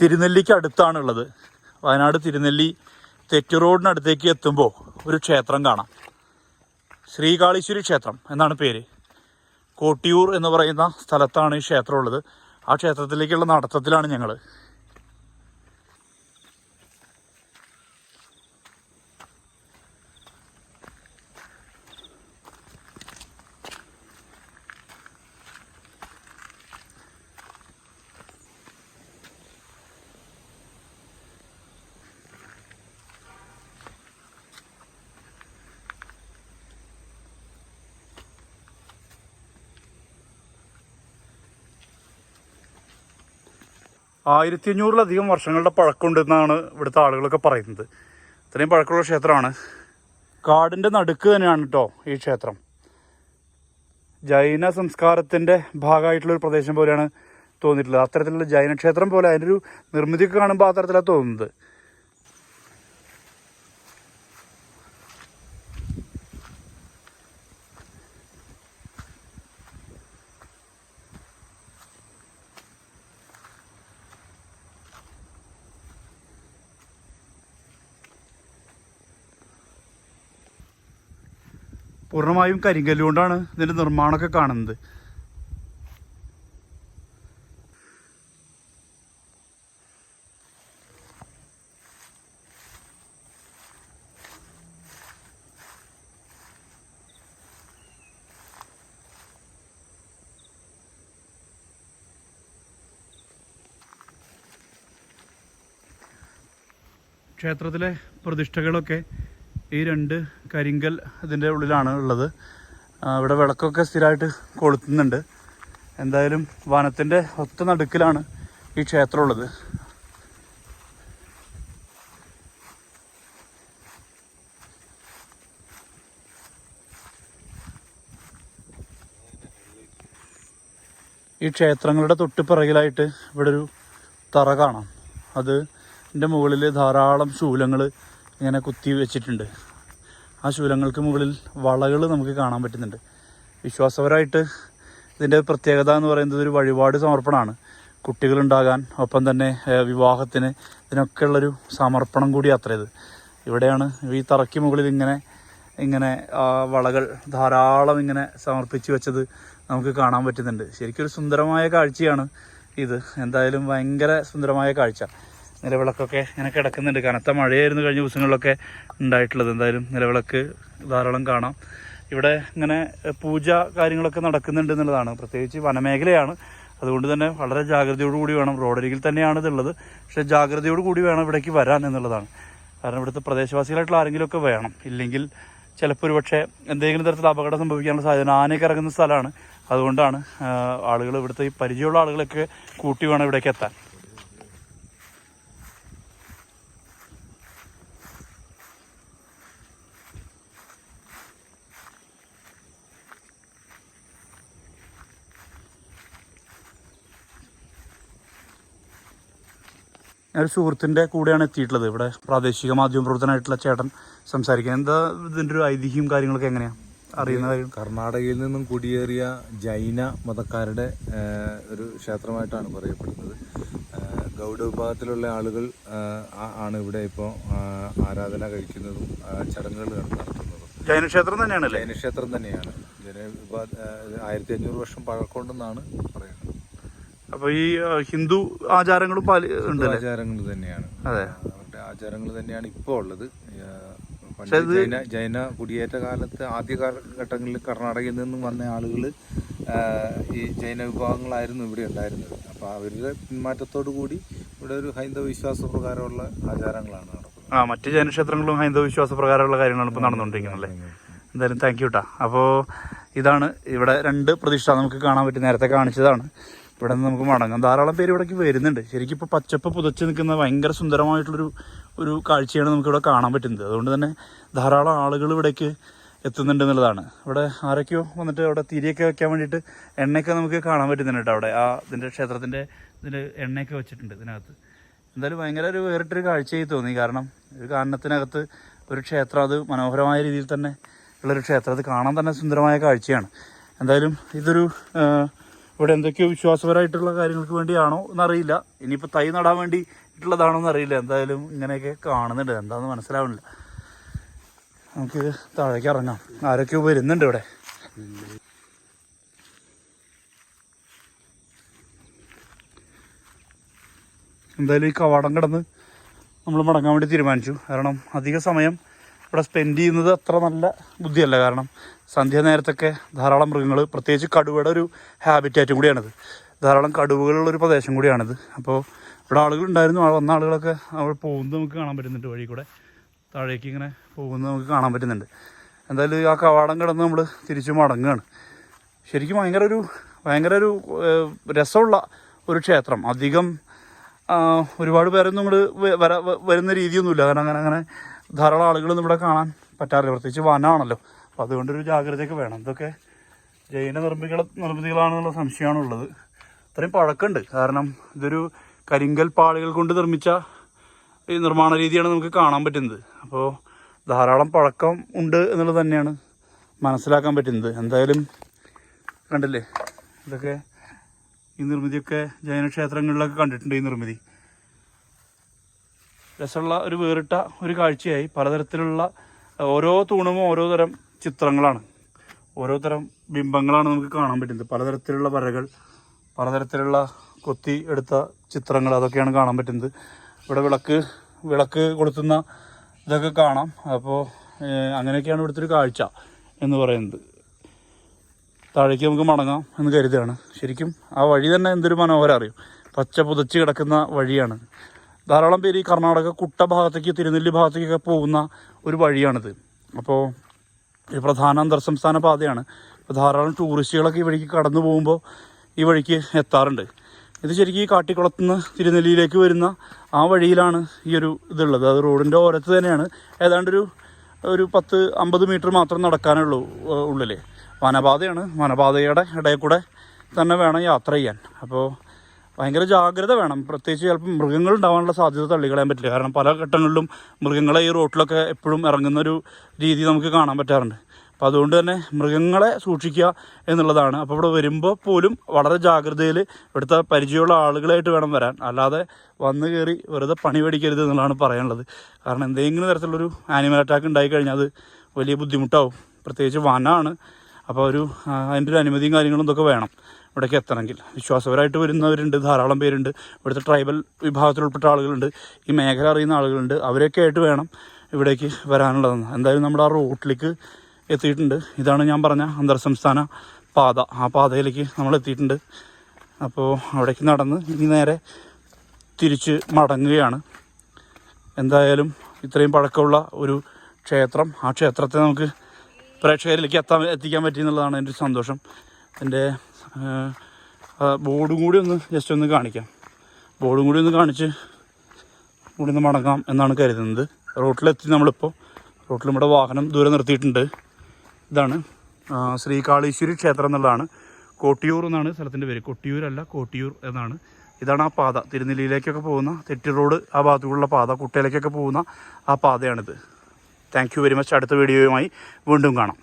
തിരുനെല്ലിക്ക് അടുത്താണുള്ളത്. വയനാട് തിരുനെല്ലി തെറ്റ് റോഡിനടുത്തേക്ക് എത്തുമ്പോൾ ഒരു ക്ഷേത്രം കാണാം. ശ്രീകാളീശ്വരി ക്ഷേത്രം എന്നാണ് പേര്. കോട്ടിയൂർ എന്ന് പറയുന്ന സ്ഥലത്താണ് ഈ ക്ഷേത്രം ഉള്ളത് ആ ക്ഷേത്രത്തിലേക്കുള്ള നടത്തത്തിലാണ് ഞങ്ങൾ ആയിരത്തി അഞ്ഞൂറിലധികം വർഷങ്ങളുടെ പഴക്കമുണ്ടെന്നാണ് ഇവിടുത്തെ ആളുകളൊക്കെ പറയുന്നത്. ഇത്രയും പഴക്കമുള്ള ക്ഷേത്രമാണ്. കാടിന്റെ നടുക്ക് തന്നെയാണ് കേട്ടോ ഈ ക്ഷേത്രം. ജൈന സംസ്കാരത്തിന്റെ ഭാഗമായിട്ടുള്ള ഒരു പ്രദേശം പോലെയാണ് തോന്നിയിട്ടുള്ളത്. അത്തരത്തിലുള്ള ജൈന ക്ഷേത്രം പോലെ അതിന്റെ ഒരു നിർമ്മിതിയൊക്കെ കാണുമ്പോൾ ആ തോന്നുന്നത്. പൂർണമായും കരിങ്കല്ലുകൊണ്ടാണ് ഇതിന്റെ നിർമ്മാണമൊക്കെ കാണുന്നത്. ക്ഷേത്രത്തിലെ പ്രതിഷ്ഠകളൊക്കെ ഈ രണ്ട് കരിങ്കൽ ഇതിന്റെ ഉള്ളിലാണ് ഉള്ളത്. ഇവിടെ വിളക്കൊക്കെ സ്ഥിരമായിട്ട് കൊളുത്തുന്നുണ്ട്. എന്തായാലും വനത്തിന്റെ ഒത്ത നടുക്കിലാണ് ഈ ക്ഷേത്രമുള്ളത് ഈ ക്ഷേത്രങ്ങളുടെ തൊട്ട് പിറകിലായിട്ട് ഇവിടെ ഒരു തറ കാണാം. അത് എന്റെ മുകളിൽ ധാരാളം ശൂലങ്ങൾ ഇങ്ങനെ കുത്തി വെച്ചിട്ടുണ്ട്. ആ ശൂലങ്ങൾക്ക് മുകളിൽ വളകൾ നമുക്ക് കാണാൻ പറ്റുന്നുണ്ട്. വിശ്വാസപരമായിട്ട് ഇതിന്റെ പ്രത്യേകത എന്ന് പറയുന്നത് ഒരു വഴിപാട് സമർപ്പണമാണ്. കുട്ടികളുണ്ടാകാൻ ഒപ്പം തന്നെ വിവാഹത്തിന് ഇതിനൊക്കെയുള്ളൊരു സമർപ്പണം കൂടി അത്ര ഇത്. ഇവിടെയാണ് ഈ തറയ്ക്ക് മുകളിൽ ഇങ്ങനെ ഇങ്ങനെ വളകൾ ധാരാളം ഇങ്ങനെ സമർപ്പിച്ച് വെച്ചത് നമുക്ക് കാണാൻ പറ്റുന്നുണ്ട്. ശരിക്കും ഒരു സുന്ദരമായ കാഴ്ചയാണ് ഇത്. എന്തായാലും ഭയങ്കര സുന്ദരമായ കാഴ്ച. നിലവിളക്കൊക്കെ ഇങ്ങനെ കിടക്കുന്നുണ്ട്. കനത്ത മഴയായിരുന്നു കഴിഞ്ഞ ദിവസങ്ങളിലൊക്കെ ഉണ്ടായിട്ടുള്ളത്. എന്തായാലും നിലവിളക്ക് ധാരാളം കാണാം. ഇവിടെ ഇങ്ങനെ പൂജ കാര്യങ്ങളൊക്കെ നടക്കുന്നുണ്ട് എന്നുള്ളതാണ്. പ്രത്യേകിച്ച് വനമേഖലയാണ്. അതുകൊണ്ട് തന്നെ വളരെ ജാഗ്രതയോട് കൂടി വേണം. റോഡരികിൽ തന്നെയാണ് ഇതുള്ളത്. പക്ഷേ ജാഗ്രതയോട് കൂടി വേണം ഇവിടേക്ക് വരാൻ എന്നുള്ളതാണ്. കാരണം ഇവിടുത്തെ പ്രദേശവാസികളായിട്ടുള്ള ആരെങ്കിലുമൊക്കെ വേണം. ഇല്ലെങ്കിൽ ചിലപ്പോൾ ഒരു പക്ഷേ എന്തെങ്കിലും തരത്തിൽ അപകടം സംഭവിക്കാനുള്ള സാധ്യത ആനയൊക്കെ ഇറങ്ങുന്ന സ്ഥലമാണ്. അതുകൊണ്ടാണ് ആളുകൾ ഇവിടുത്തെ ഈ പരിചയമുള്ള ആളുകളൊക്കെ കൂട്ടി വേണം ഇവിടേക്ക് എത്താൻ. ഞാനൊരു സുഹൃത്തിന്റെ കൂടെയാണ് എത്തിയിട്ടുള്ളത്. ഇവിടെ പ്രാദേശിക മാധ്യമ പ്രവർത്തനമായിട്ടുള്ള ചേട്ടൻ സംസാരിക്കാൻ എന്താ ഇതിന്റെ ഒരു ഐതിഹ്യം കാര്യങ്ങളൊക്കെ എങ്ങനെയാണ് അറിയുന്ന കാര്യം കർണാടകയിൽ നിന്നും കുടിയേറിയ ജൈന മതക്കാരുടെ ഒരു ക്ഷേത്രമായിട്ടാണ് പറയപ്പെടുന്നത്. ഗൗഡ വിഭാഗത്തിലുള്ള ആളുകൾ ആണ് ഇവിടെ ഇപ്പോൾ ആരാധന കഴിക്കുന്നതും ചടങ്ങുകൾ നടത്തുന്നതും. ജൈനക്ഷേത്രം തന്നെയാണ് ജൈനക്ഷേത്രം തന്നെയാണ്. ജൈന വിഭാഗം ആയിരത്തി അഞ്ഞൂറ് വർഷം പഴക്കമുണ്ടെന്നാണ് പറയുന്നത്. അപ്പോൾ ഈ ഹിന്ദു ആചാരങ്ങളും പാലി ഉണ്ട് ആചാരങ്ങൾ തന്നെയാണ്. അതെ. അവരുടെ ആചാരങ്ങൾ തന്നെയാണ് ഇപ്പോ ഉള്ളത്. ജൈന ജൈന കുടിയേറ്റ കാലത്ത് ആദ്യ കാലഘട്ടങ്ങളിൽ കർണാടകയിൽ നിന്നും വന്ന ആളുകൾ ഈ ജൈന വിഭാഗങ്ങളായിരുന്നു ഇവിടെ ഉണ്ടായിരുന്നത്. അപ്പോൾ അവരുടെ പിന്മാറ്റത്തോടു കൂടി ഇവിടെ ഒരു ഹൈന്ദവ വിശ്വാസ പ്രകാരമുള്ള ആചാരങ്ങളാണ് നടക്കുന്നത്. ആ മറ്റ് ജൈനക്ഷേത്രങ്ങളും ഹൈന്ദവ വിശ്വാസ പ്രകാരമുള്ള കാര്യങ്ങളാണ് ഇപ്പോൾ നടന്നുകൊണ്ടിരിക്കുന്നത് അല്ലേ? എന്തായാലും താങ്ക് യു കേട്ടോ അപ്പോൾ ഇതാണ് ഇവിടെ രണ്ട് പ്രതിഷ്ഠ നമുക്ക് കാണാൻ പറ്റും നേരത്തെ കാണിച്ചതാണ്. ഇവിടെ നിന്ന് നമുക്ക് മടങ്ങാം. ധാരാളം പേര് ഇവിടേക്ക് വരുന്നുണ്ട്. ശരിക്കും ഇപ്പോൾ പച്ചപ്പ് പുതച്ച് നിൽക്കുന്ന ഭയങ്കര സുന്ദരമായിട്ടുള്ളൊരു ഒരു കാഴ്ചയാണ് നമുക്കിവിടെ കാണാൻ പറ്റുന്നത്. അതുകൊണ്ട് തന്നെ ധാരാളം ആളുകൾ ഇവിടേക്ക് എത്തുന്നുണ്ട് എന്നുള്ളതാണ്. ഇവിടെ ആരൊക്കെയോ വന്നിട്ട് അവിടെ തിരിയൊക്കെ വെക്കാൻ വേണ്ടിയിട്ട് എണ്ണയൊക്കെ നമുക്ക് കാണാൻ പറ്റുന്നുണ്ട് അവിടെ. ആ ഇതിന്റെ ക്ഷേത്രത്തിന്റെ ഇതിന്റെ എണ്ണയൊക്കെ വെച്ചിട്ടുണ്ട് ഇതിനകത്ത്. എന്തായാലും ഭയങ്കര ഒരു വേറിട്ടൊരു കാഴ്ചയായി തോന്നി. കാരണം ഒരു കാരണത്തിനകത്ത് ഒരു ക്ഷേത്രം അത് മനോഹരമായ രീതിയിൽ തന്നെ ഉള്ളൊരു ക്ഷേത്രം. അത് കാണാൻ തന്നെ സുന്ദരമായ കാഴ്ചയാണ്. എന്തായാലും ഇതൊരു ഇവിടെ എന്തൊക്കെയോ വിശ്വാസപരമായിട്ടുള്ള കാര്യങ്ങൾക്ക് വേണ്ടിയാണോ എന്നറിയില്ല. ഇനിയിപ്പോൾ തൈ നടാൻ വേണ്ടിയിട്ടുള്ളതാണോ എന്നറിയില്ല. എന്തായാലും ഇങ്ങനെയൊക്കെ കാണുന്നുണ്ട്. എന്താണെന്ന് മനസ്സിലാവുന്നില്ല. നമുക്ക് താഴേക്ക് ഇറങ്ങാം. ആരൊക്കെയോ വരുന്നുണ്ട് ഇവിടെ. എന്തായാലും ഈ കവാടം കിടന്ന് നമ്മൾ മടങ്ങാൻ വേണ്ടി തീരുമാനിച്ചു. കാരണം അധിക സമയം ഇവിടെ സ്പെൻഡ് ചെയ്യുന്നത് അത്ര നല്ല ബുദ്ധിയല്ല. കാരണം സന്ധ്യ നേരത്തൊക്കെ ധാരാളം മൃഗങ്ങൾ പ്രത്യേകിച്ച് കടുവയുടെ ഒരു ഹാബിറ്റാറ്റും കൂടിയാണിത്. ധാരാളം കടുവകളുള്ള ഒരു പ്രദേശം കൂടിയാണിത്. അപ്പോൾ ഇവിടെ ആളുകളുണ്ടായിരുന്നു ഉണ്ടായിരുന്നു. വന്ന ആളുകളൊക്കെ അവിടെ പോകുന്നത് നമുക്ക് കാണാൻ പറ്റുന്നുണ്ട് വഴി കൂടെ. താഴേക്ക് ഇങ്ങനെ പോകുന്നത് നമുക്ക് കാണാൻ പറ്റുന്നുണ്ട്. എന്തായാലും ആ കവാടം കിടന്ന് നമ്മൾ തിരിച്ചു മടങ്ങുകയാണ്. ശരിക്കും ഭയങ്കര ഒരു ഭയങ്കര ഒരു രസമുള്ള ഒരു ക്ഷേത്രം. അധികം ഒരുപാട് പേരൊന്നും നമ്മൾ വര വരുന്ന രീതിയൊന്നുമില്ല. കാരണം അങ്ങനെ അങ്ങനെ ധാരാളം ആളുകളൊന്നും ഇവിടെ കാണാൻ പറ്റാറില്ല. പ്രത്യേകിച്ച് വനമാണല്ലോ അപ്പോൾ അതുകൊണ്ടൊരു ജാഗ്രതയൊക്കെ വേണം. ഇതൊക്കെ ജൈന നിർമ്മികള നിർമ്മിതികളാണെന്നുള്ള സംശയമാണുള്ളത്. ഇത്രയും പഴക്കമുണ്ട്. കാരണം ഇതൊരു കരിങ്കൽ പാളികൾ കൊണ്ട് നിർമ്മിച്ച ഈ നിർമ്മാണ രീതിയാണ് നമുക്ക് കാണാൻ പറ്റുന്നത്. അപ്പോൾ ധാരാളം പഴക്കം ഉണ്ട് എന്നുള്ളത് തന്നെയാണ് മനസ്സിലാക്കാൻ പറ്റുന്നത്. എന്തായാലും കണ്ടില്ലേ? ഇതൊക്കെ ഈ നിർമ്മിതിയൊക്കെ ജൈന ക്ഷേത്രങ്ങളിലൊക്കെ കണ്ടിട്ടുണ്ട് ഈ നിർമ്മിതി. രസമുള്ള ഒരു വേറിട്ട ഒരു കാഴ്ചയായി പലതരത്തിലുള്ള ഓരോ തൂണും ഓരോ തരം ചിത്രങ്ങളാണ്. ഓരോ തരം ബിംബങ്ങളാണ് നമുക്ക് കാണാൻ പറ്റുന്നത്. പലതരത്തിലുള്ള വരകൾ പലതരത്തിലുള്ള കൊത്തി എടുത്ത ചിത്രങ്ങൾ അതൊക്കെയാണ് കാണാൻ പറ്റുന്നത്. ഇവിടെ വിളക്ക് വിളക്ക് കൊളുത്തുന്ന ഇതൊക്കെ കാണാം. അപ്പോൾ അങ്ങനെയൊക്കെയാണ് ഇവിടുത്തെ ഒരു കാഴ്ച എന്ന് പറയുന്നത്. താഴേക്ക് നമുക്ക് മടങ്ങാം എന്ന് കരുതുകയാണ്. ശരിക്കും ആ വഴി തന്നെ എന്തൊരു മനോഹരം അറിയും. പച്ച പുതച്ച് കിടക്കുന്ന വഴിയാണ്. ധാരാളം പേര് ഈ കർണാടക കുട്ട ഭാഗത്തേക്ക് തിരുനെല്ലി ഭാഗത്തേക്കൊക്കെ പോകുന്ന ഒരു വഴിയാണിത്. അപ്പോൾ ഒരു പ്രധാന അന്തർ സംസ്ഥാന പാതയാണ്. അപ്പോൾ ധാരാളം ടൂറിസ്റ്റുകളൊക്കെ ഈ വഴിക്ക് കടന്നു പോകുമ്പോൾ ഈ വഴിക്ക് എത്താറുണ്ട്. ഇത് ശരിക്കും ഈ കാട്ടിക്കുളത്തുനിന്ന് തിരുനെല്ലിയിലേക്ക് വരുന്ന ആ വഴിയിലാണ് ഈ ഒരു ഇതുള്ളത്. അത് റോഡിന്റെ ഓരത്ത് തന്നെയാണ്. ഏതാണ്ടൊരു ഒരു പത്ത് അമ്പത് മീറ്റർ മാത്രം നടക്കാനുള്ളൂ ഉള്ളൂ ഉള്ളിൽ വനപാതയാണ്. വനപാതയുടെ ഇടയിൽ കൂടെ തന്നെ വേണം യാത്ര ചെയ്യാൻ. അപ്പോൾ ഭയങ്കര ജാഗ്രത വേണം. പ്രത്യേകിച്ച് ചിലപ്പോൾ മൃഗങ്ങൾ ഉണ്ടാവാനുള്ള സാധ്യത തള്ളിക്കളയാൻ പറ്റില്ല. കാരണം പല ഘട്ടങ്ങളിലും മൃഗങ്ങളെ ഈ റോട്ടിലൊക്കെ എപ്പോഴും ഇറങ്ങുന്ന ഒരു രീതി നമുക്ക് കാണാൻ പറ്റാറുണ്ട്. അപ്പോൾ അതുകൊണ്ട് തന്നെ മൃഗങ്ങളെ സൂക്ഷിക്കുക എന്നുള്ളതാണ്. അപ്പോൾ ഇവിടെ വരുമ്പോൾ പോലും വളരെ ജാഗ്രതയിൽ ഇവിടുത്തെ പരിചയമുള്ള ആളുകളായിട്ട് വേണം വരാൻ. അല്ലാതെ വന്നു കയറി വെറുതെ പണി മേടിക്കരുത് എന്നുള്ളതാണ് പറയാനുള്ളത്. കാരണം എന്തെങ്കിലും തരത്തിലുള്ളൊരു ആനിമൽ അറ്റാക്ക് ഉണ്ടായി കഴിഞ്ഞാൽ അത് വലിയ ബുദ്ധിമുട്ടാവും. പ്രത്യേകിച്ച് വനമാണ് അപ്പോൾ ഒരു അതിന്റെ ഒരു അനുമതിയും കാര്യങ്ങളും ഇതൊക്കെ വേണം. ഇവിടേക്ക് എത്തണമെങ്കിൽ. വിശ്വാസപരമായിട്ട് വരുന്നവരുണ്ട് ധാരാളം പേരുണ്ട്. ഇവിടുത്തെ ട്രൈബൽ വിഭാഗത്തിൽ ഉൾപ്പെട്ട ആളുകളുണ്ട്. ഈ മേഖല അറിയുന്ന ആളുകളുണ്ട്. അവരെയൊക്കെ ആയിട്ട് വേണം ഇവിടേക്ക് വരാനുള്ളതെന്ന്. എന്തായാലും നമ്മുടെ ആ റൂട്ടിലേക്ക് എത്തിയിട്ടുണ്ട്. ഇതാണ് ഞാൻ പറഞ്ഞ അന്തർ സംസ്ഥാന പാത. ആ പാതയിലേക്ക് നമ്മൾ എത്തിയിട്ടുണ്ട്. അപ്പോൾ അവിടേക്ക് നടന്ന് ഇനി നേരെ തിരിച്ച് മടങ്ങുകയാണ്. എന്തായാലും ഇത്രയും പഴക്കമുള്ള ഒരു ക്ഷേത്രം ആ ക്ഷേത്രത്തെ നമുക്ക് പ്രേക്ഷകരിലേക്ക് എത്താൻ എത്തിക്കാൻ പറ്റി എന്നുള്ളതാണ് എന്റെ സന്തോഷം. എന്റെ ബോർഡും കൂടി ഒന്ന് ജസ്റ്റ് ഒന്ന് കാണിക്കാം. ബോർഡും കൂടി ഒന്ന് കാണിച്ച് കൂടി ഒന്ന് മടങ്ങാം എന്നാണ് കരുതുന്നത്. റോട്ടിലെത്തി നമ്മളിപ്പോൾ. റോട്ടിൽ നമ്മുടെ വാഹനം ദൂരെ നിർത്തിയിട്ടുണ്ട്. ഇതാണ് ശ്രീകാളീശ്വരി ക്ഷേത്രം എന്നുള്ളതാണ്. കോട്ടിയൂർ എന്നാണ് സ്ഥലത്തിന്റെ പേര്. കൊട്ടിയൂരല്ല കോട്ടിയൂർ എന്നാണ്. ഇതാണ് ആ പാത. തിരുനെല്ലിയിലേക്കൊക്കെ പോകുന്ന തെറ്റി റോഡ് ആ ഭാഗത്തുള്ള പാത കുട്ടയിലേക്കൊക്കെ പോകുന്ന ആ പാതയാണിത്. Thank you very much. അടുത്ത വീഡിയോയുമായി വീണ്ടും കാണാം.